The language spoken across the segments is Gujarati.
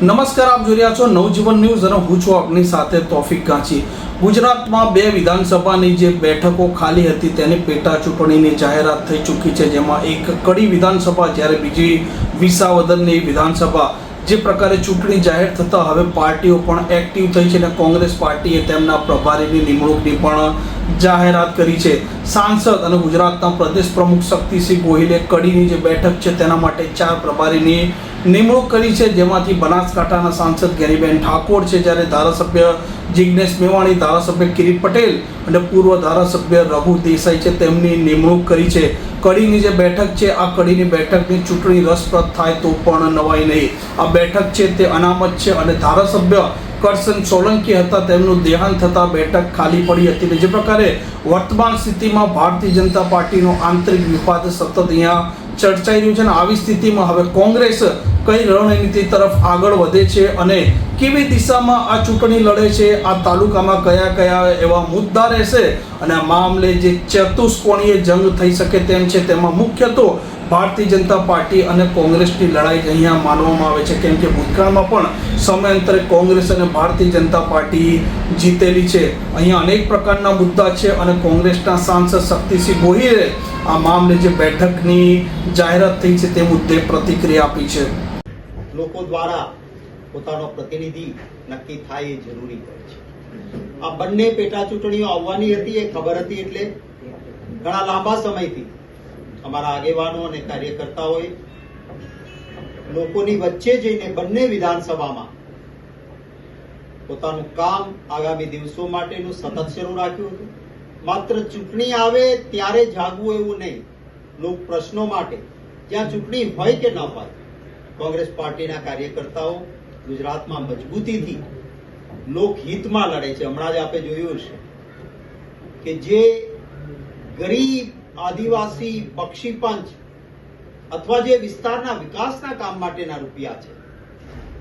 નમસ્કાર, આપ જોઈ રહ્યા છો નવજીવન ન્યૂઝ અને હું છું આપની સાથે તોફિક ગાંચી. ગુજરાતમાં બે વિધાનસભાની જે બેઠકો ખાલી હતી તેની પેટા ચૂંટણીની જાહેરાત થઈ ચૂકી છે, જેમાં એક કડી વિધાનસભા, જ્યારે બીજી વિસાવદનની વિધાનસભા. જે પ્રકારે ચૂંટણી જાહેર થતા હવે પાર્ટીઓ પણ એક્ટિવ થઈ છે અને કોંગ્રેસ પાર્ટીએ તેમના પ્રભારીની નિમણૂકની પણ જાહેરાત કરી છે. સાંસદ અને ગુજરાતના પ્રદેશ પ્રમુખ શક્તિસિંહ ગોહિલે કડીની જે બેઠક છે, તેના માટે ચાર પ્રભારીની નિમણૂક કરી છે, જેમાંથી બનાસકાંઠાના સાંસદ ગેરીબેન ઠાકોર છે, જ્યારે ધારાસભ્ય જિજ્ઞેશ મેવાણી, ધારાસભ્ય કિરીટ પટેલ અને પૂર્વ ધારાસભ્ય રઘુ દેસાઈ છે, તેમની નિમણૂક કરી છે. કડીની જે બેઠક છે, આ કડીની બેઠકની ચૂંટણી રસપ્રદ થાય તો પણ નવાઈ નહીં. આ બેઠક છે તે અનામત છે અને ધારાસભ્ય કરસન સોલંકી હતા, તેમનું દેહાંત થતાં બેઠક ખાલી પડી હતી અને જે પ્રકારે વર્તમાન સ્થિતિમાં ભારતીય જનતા પાર્ટીનો આંતરિક વિવાદ સતત અહીંયા ચર્ચાઈ રહ્યું છે અને આવી સ્થિતિમાં હવે કોંગ્રેસ કઈ રણનીતિ તરફ આગળ વધે છે અને કેવી દિશામાં આ ચૂંટણી લડે છે, આ તાલુકામાં કયા કયા એવા મુદ્દા રહેશે અને આ મામલે જે ચતુષ્કોણીય જંગ થઈ શકે તેમ છે, તેમાં મુખ્ય તો ભારતીય જનતા પાર્ટી અને કોંગ્રેસની લડાઈ અહીંયા માનવામાં આવે છે. કેમ કે ભૂતકાળમાં પણ સમયાંતરે કોંગ્રેસ અને ભારતીય જનતા પાર્ટી જીતેલી છે. અહીંયા અનેક પ્રકારના મુદ્દા છે અને કોંગ્રેસના સાંસદ શક્તિસિંહ ગોહિલે આ મામલે જે બેઠકની જાહેરાત થઈ છે તે મુદ્દે પ્રતિક્રિયા આપી છે. લોકો દ્વારા પોતાનો પ્રતિનિધિ નક્કી થાય એ જરૂરી હોય છે. આ બંને પેટા ચૂંટણીઓ આવવાની હતી એ ખબર હતી એટલે ઘણા લાંબા સમયથી અમારા આગેવાનો અને કાર્યકર્તાઓએ લોકોની વચ્ચે જઈને બંને વિધાનસભામાં પોતાનું કામ આગામી દિવસો માટેનું સતત શરૂ રાખ્યું હતું. માત્ર ચૂંટણી આવે ત્યારે જાગવું એવું નહીં. લોક પ્રશ્નો માટે જ્યાં ચૂંટણી હોય કે ન હોય, કોંગ્રેસ પાર્ટીના કાર્યકર્તાઓ ગુજરાતમાં મજબૂતીથી લોકહિતમાં લડે છે. હમણાં જ આપણે જોયું છે કે જે ગરીબ આદિવાસી પક્ષી પંચ અથવા જે વિસ્તારના વિકાસના કામ માટેના રૂપિયા છે,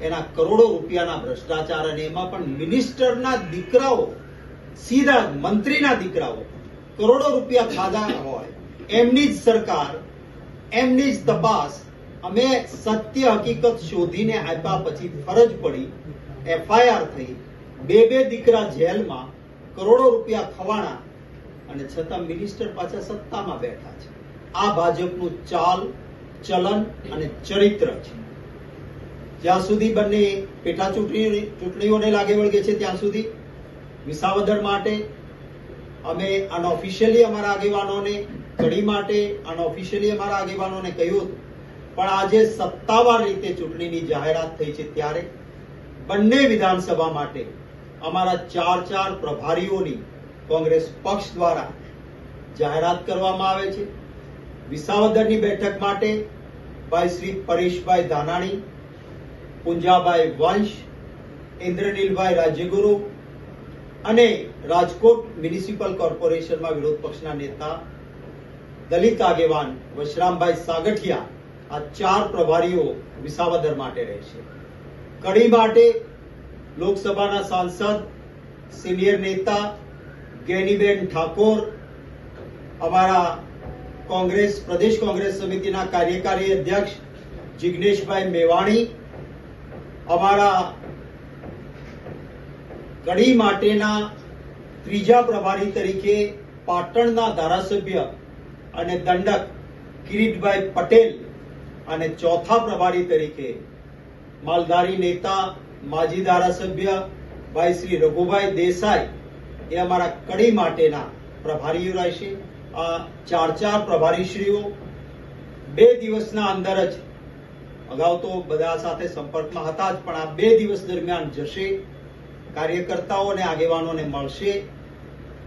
એના કરોડો રૂપિયાના ભ્રષ્ટાચાર અને એમાં પણ મિનિસ્ટરના દીકરાઓ, સીધા મંત્રીના દીકરાઓ કરોડો રૂપિયા ખાધા હોય, એમની જ સરકાર, એમની જ તપાસ, અમે સત્ય હકીકત શોધીને આપ્યા પછી ફરજ પડી, એફઆઈઆર થઈ, બે બે દીકરા જેલમાં કરોડો રૂપિયા ખવાણા અને છતાં મિનિસ્ટર પાછા સત્તામાં બેઠા છે. આ ભાજપનું ચાલ, ચલન અને ચરિત્ર છે. જ્યાં સુધી બંને પેટા ચૂંટણી, ચૂંટણીઓને લાગે વળગે છે, ત્યાં સુધી વિસાવદર માટે અમે અનઓફિશિયલી અમારા આગેવાનોને, કડી માટે અનઓફિશિયલી અમારા આગેવાનોને કહ્યું પણ આજે સત્તાવાર રીતે ચૂંટણીની જાહેરાત થઈ છે ત્યારે બંને વિધાનસભા માટે અમારા ચાર ચાર પ્રભારીઓની કોંગ્રેસ પક્ષ દ્વારા જાહેરાત કરવામાં આવે છે. વિસાવદરની બેઠક માટે ભાઈ શ્રી પરેશભાઈ ધાનાણી, પુંજાભાઈ વંશ, ઇન્દ્રનીલભાઈ રાજ્યગુરુ અને રાજકોટ મ્યુનિસિપલ કોર્પોરેશનમાં વિરોધ પક્ષના નેતા દલિત આગેવાન વશરામભાઈ સાગઠિયા આ ચાર પ્રભારીઓ વિસાવદર માટે રહેશે કડી માટે લોકસભાના સાંસદ, સિનિયર નેતા ગેનીબેન ઠાકોર અમારા કોંગ્રેસ, પ્રદેશ કોંગ્રેસ સમિતિના કાર્યકારી અધ્યક્ષ જિગ્નેશભાઈ મેવાણી, અમારા કડી માટેના ત્રીજા પ્રભારી તરીકે પાટણના ધારાસભ્ય અને દંડક કિરીટભાઈ પટેલ અને ચોથા પ્રભારી તરીકે માલધારી નેતા, માજી ધારાસભ્ય ભાઈ શ્રી રઘુભાઈ દેસાઈ એ અમારા કડી માટેના પ્રભારીઓ રહેશે. આ ચાર ચાર પ્રભારીશ્રીઓ બે દિવસના અંદર જ અગાઉ તો બધા સાથે સંપર્કમાં હતા જ, પણ આ બે દિવસ દરમિયાન જશે. કાર્યકર્તાઓ અને આગેવાનોને મળશે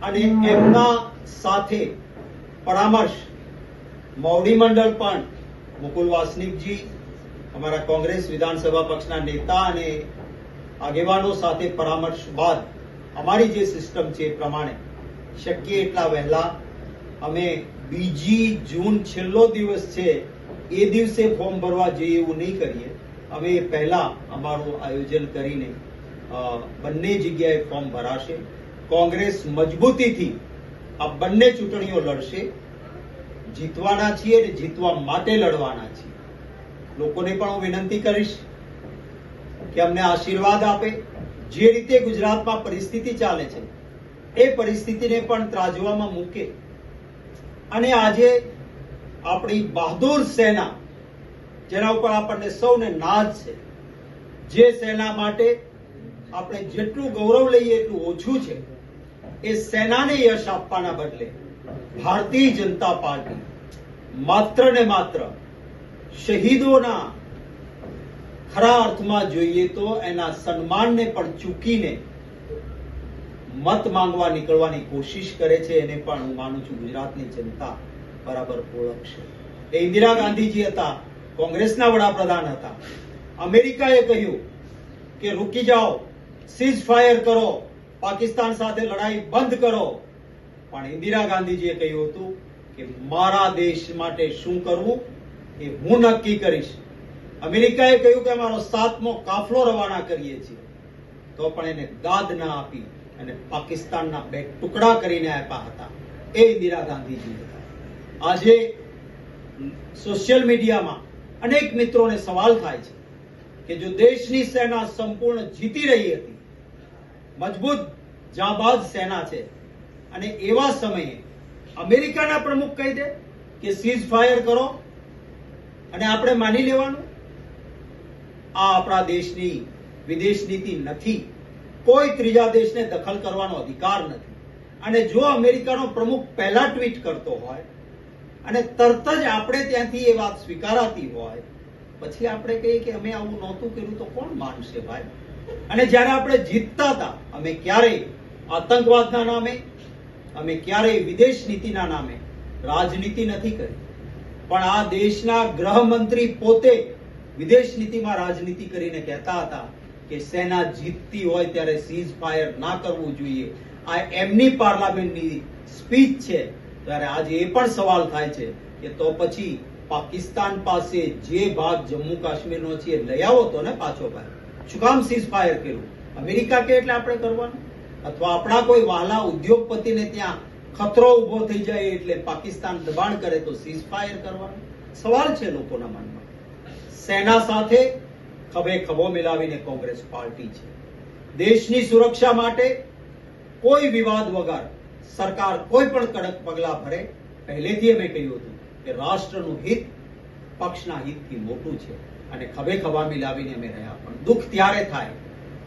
અને એમના સાથે પરામર્શ મોવડી મંડળ પણ મુકુલ વાસનિકજી, અમારા કોંગ્રેસ વિધાનસભા પક્ષના નેતા અને આગેવાનો સાથે પરામર્શ બાદ અમારી જે સિસ્ટમ છે એ પ્રમાણે શક્ય એટલા વહેલા અમે બીજી જૂન છેલ્લો દિવસ છે, એ દિવસે ફોર્મ ભરવા જઈએ એવું નહીં કરીએ. અમે એ પહેલા અમારું આયોજન કરીને બંને જગ્યાએ ફોર્મ ભરાશે. કોંગ્રેસ મજબૂતીથી આ બંને ચૂંટણીઓ લડશે. જીતવાના છીએ અને જીતવા માટે લડવાના છીએ. લોકોને પણ હું વિનંતી કરીશ કે અમને આશીર્વાદ આપે. જે રીતે ગુજરાતમાં પરિસ્થિતિ ચાલે છે, એ પરિસ્થિતિને પણ ત્રાજવામાં મૂકે. અને આજે આપણી બહાદુર સેના, જેના ઉપર આપણને સૌને નાજ છે, જે સેના માટે આપણે જેટલું ગૌરવ લઈએ એટલું ઓછું છે, એ સેનાને યશ આપવાના બદલે ભારતીય જનતા પાર્ટી માત્ર ને માત્ર શહીદોના ખરા અર્થમાં જોઈએ તો એના સન્માનને પણ ચૂકીને મત માંગવા નીકળવાની કોશિશ કરે છે, એને પણ હું માનું છું ગુજરાતની જનતા બરાબર ઓળખશે. એ ઇન્દિરા ગાંધીજી હતા, કોંગ્રેસના વડાપ્રધાન હતા. અમેરિકાએ કહ્યું કે રૂકી જાઓ સીઝ ફાયર કરો, પાકિસ્તાન સાથે લડાઈ બંધ કરો. પણ ઇન્દિરા ગાંધીજીએ કહ્યું હતું કે મારા દેશ માટે શું કરવું એ હું નક્કી કરીશ. અમેરિકાએ કહ્યું કે અમારો સાતમો કાફલો રવાના કરીએ છીએ. તો પણ એને ગાદ ના આપી અને પાકિસ્તાનના બે ટુકડા કરીને આપ્યા હતા. એ ઇન્દિરા ગાંધીજી હતા. આજે સોશિયલ મીડિયામાં અનેક મિત્રોને સવાલ થાય છે કે જો દેશની સેના સંપૂર્ણ જીતી રહી હતી, મજબૂત જાબાજ સેના છે, અને એવા સમયે અમેરિકાના પ્રમુખ કહી દે કે સીઝ ફાયર કરો અને આપણે માની લેવાનું આ આપણા દેશની વિદેશ નીતિ નથી. કોઈ ત્રીજા દેશને દખલ કરવાનો અધિકાર નથી. અને જો અમેરિકાનો પ્રમુખ પહેલા ટ્વીટ કરતો હોય અને તરત જ આપણે ત્યાંથી એ વાત સ્વીકારાતી હોય, પછી આપણે કહીએ કે અમે આવું નહોતું કર્યું તો કોણ માનશે ભાઈ? અને જ્યારે આપણે જીતતા હતા, અમે ક્યારેય આતંકવાદના નામે, અમે ક્યારેય વિદેશ નીતિના નામે રાજનીતિ નથી કરી. પણ આ દેશના ગૃહમંત્રી પોતે વિદેશ નીતિમાં રાજનીતિ કરીને કહેતા હતા કે સેના જીતતી હોય ત્યારે સીઝ ફાયર ના કરવું જોઈએ. આ એમની પાર્લામેન્ટની સ્પીચ છે. ત્યારે આજે એ પણ સવાલ થાય છે કે તો પછી પાકિસ્તાન પાસે જે ભાગ જમ્મુ કાશ્મીરનો છે એ લઈ આવો તો ને પાછો ભાઈ શું કામ સીઝ ફાયર કર્યું? અમેરિકા કે એટલે આપણે કરવાનું? અથવા આપણા કોઈ વાલા ઉદ્યોગપતિને ત્યાં ખતરો ઊભો થઈ જાય એટલે પાકિસ્તાન દબાણ કરે તો સીઝ ફાયર કરવાનું? સવાલ છે લોકોના મનમાં. સેના સાથે ખભે ખભો મિલાવીને કોંગ્રેસ પાર્ટી છે. દેશની સુરક્ષા માટે કોઈ વિવાદ વગર સરકાર કોઈ પણ કડક પગલા ભરે. પહેલેથી અમે કહ્યું હતું કે રાષ્ટ્રનું હિત પક્ષના હિતથી મોટું છે અને ખભે ખભા મિલાવીને અમે રહ્યા. પણ દુઃખ ત્યારે થાય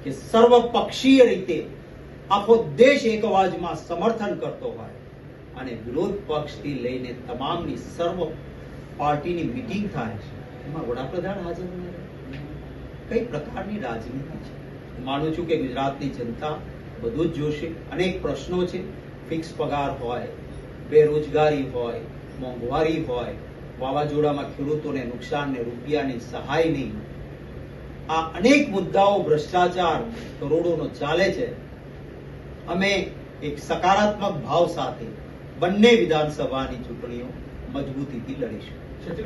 કે સર્વપક્ષીય રીતે આખો દેશ એક અવાજમાં સમર્થન કરતો હોય અને વિરોધ પક્ષથી લઈને તમામની સર્વ પાર્ટીની મિટિંગ થાય એમાં વડાપ્રધાન હાજર કઈ પ્રકારની રાજનીતિ છે? માનું છું કે ગુજરાતની જનતા બધું જ જોશે. અનેક પ્રશ્નો છે. ફિક્સ પગાર હોય, બેરોજગારી હોય, મોંઘવારી હોય, વાવાઝોડામાં ખેડૂતોને નુકસાન ને રૂપિયાની સહાય નહીં. આ અનેક મુદ્દાઓ ભ્રષ્ટાચાર, કરોડોનો ચાલે છે. અમે એક સકારાત્મક ભાવ સાથે બંને વિધાનસભાની ચૂંટણીઓ મજબૂતીથી લડીશું.